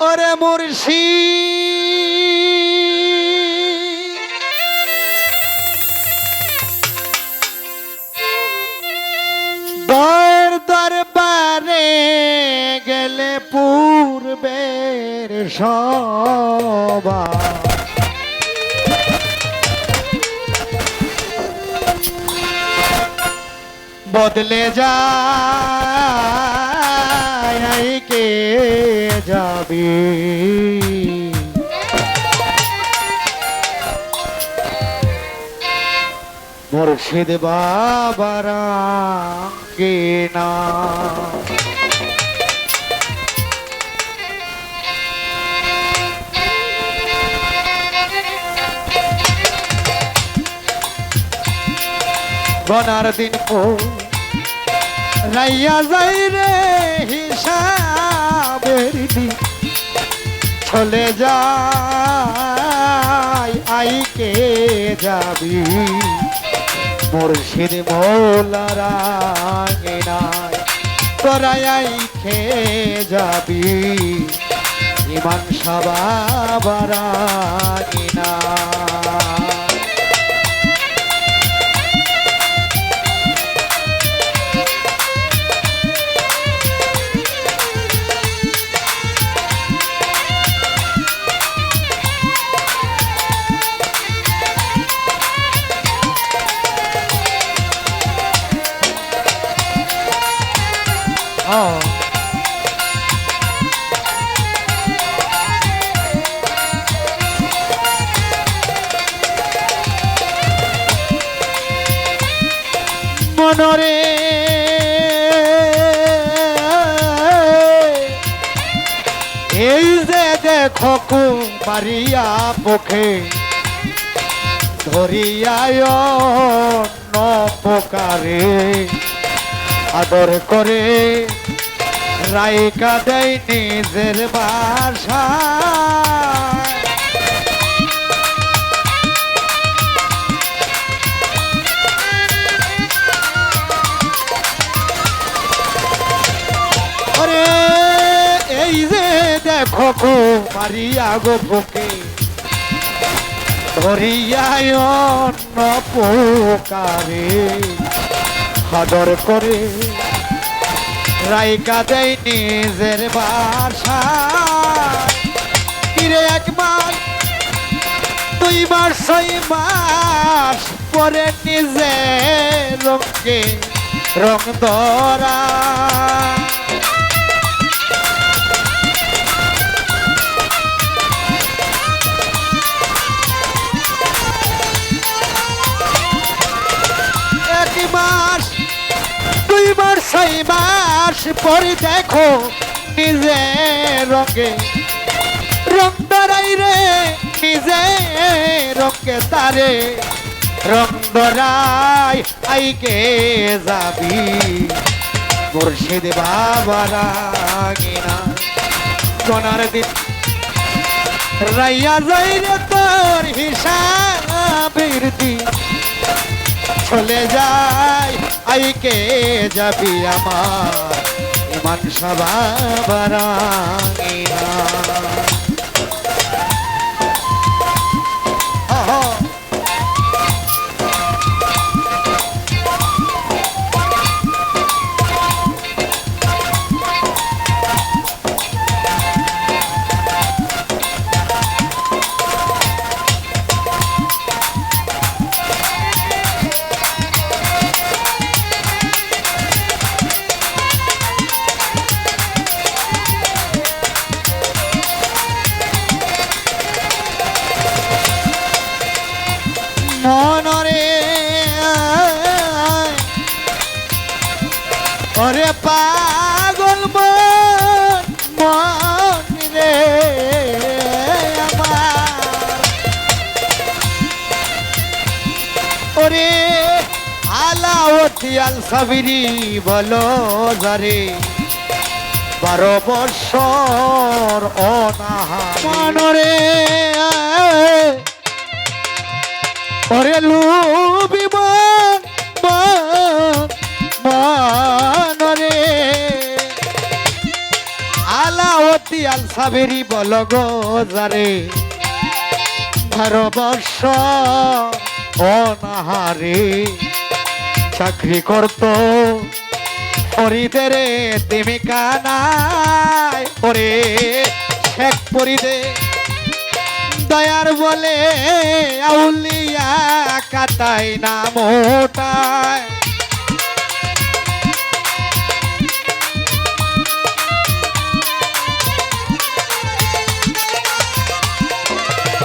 ওরে মুর্শি দর দরবারে গেলে পূর্বের সবা বদলে যায় যাবি মুর্শিদ বাবারা কে না? বনার দিন পো রাইয়া যাই রে হিসাবের দিন। চলে যাই আইকে যাবি? মুর্শিদ মৌলারা করাই আইকে যাবি? ইমান সাবাবারা না দেখো কুমারিয়া পখে, ধরিয়ায় নপকারে। আদর করে রাইকা দেয় নিজের বাসা। আরে, এই যে দেখো গো মারিয়া গো বুকে। ধরিয়ায় পোকারে। করে। রাইকা দেয় নিজের বাসা কিরে এক মাস দুই মাস ছয় মাস পরে নিজে রঙকে রং ধরা। ছয় মাস পরে দেখো নিজে রঙে। রং ধরাই রে, নিজে রঙে তারে। রং ধরাই আইকে যাবি? মুর্শিদ বাবারা গিনা সোনার দিন রাইয়া যাই রে তোর হিসাবের দিন। চলে যাই আইকে যাবি আমার? ইমান সবাবারাঙিনা মনরে ওরে পাগল রে ওরে আলাওতি আল সাবিরি বলো জারে। বারো বৎসর অনাহা মনরে ওরে লুবি মন মন মন রে। আলাও মতিয়াল সাবেরি বল গো যারে। ভারবর্ষ অনাহারে চাকরি করত ফরিদের তিমি কানায় ওরে শেখ পরিদে দয়ার বলে কাটাই না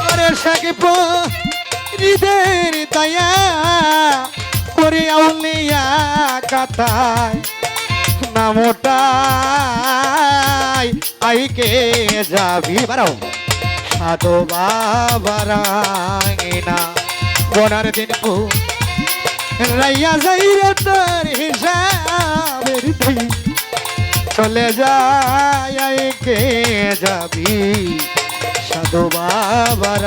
ওরে সাকিব হৃদের করে আউলিয়া কাটায় না মোটায়। আইকে যাবি বারাও? সাধু বাবারাঙিনা বোনার দিন পু রাইয়া যাই রে তোর হিসাবের চলে যায় কে যাবি। সাধু বাবার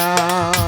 Oh.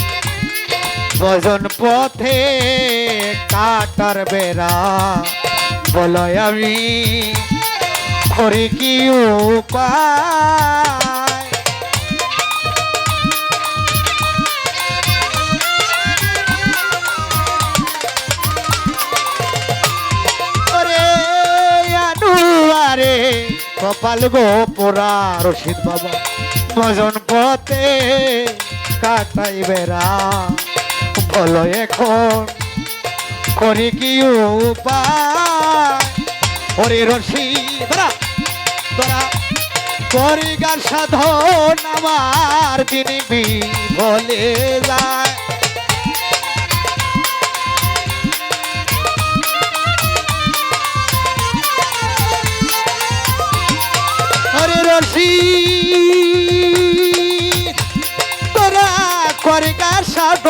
ভজন পথে কাটার বেড়া। বলয় আমি করি কি কপাল গো পোড়া রশিদ বাবা। ভজন পথে কাটাই বেড়া। বলো এখন করি কি উপায়? রশি তোরা তোরা করি গান সাধন আমার তিনি বলে যায়।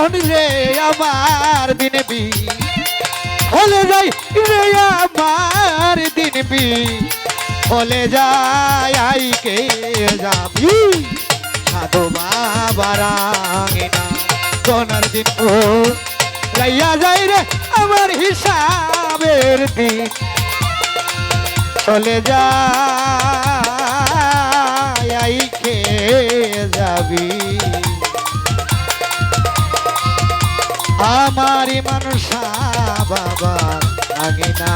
সাধন রে, আমার দিন বি হলে যাই রে, আমার দিন বি হলে যাই, আই কে যাবি। সাধু বাবারাঙিনা সোনার দিন ও। রাইয়া যাই রে, আমার হিসাবের দিন। চলে যাই আমারই মানুষা বাবা আগে না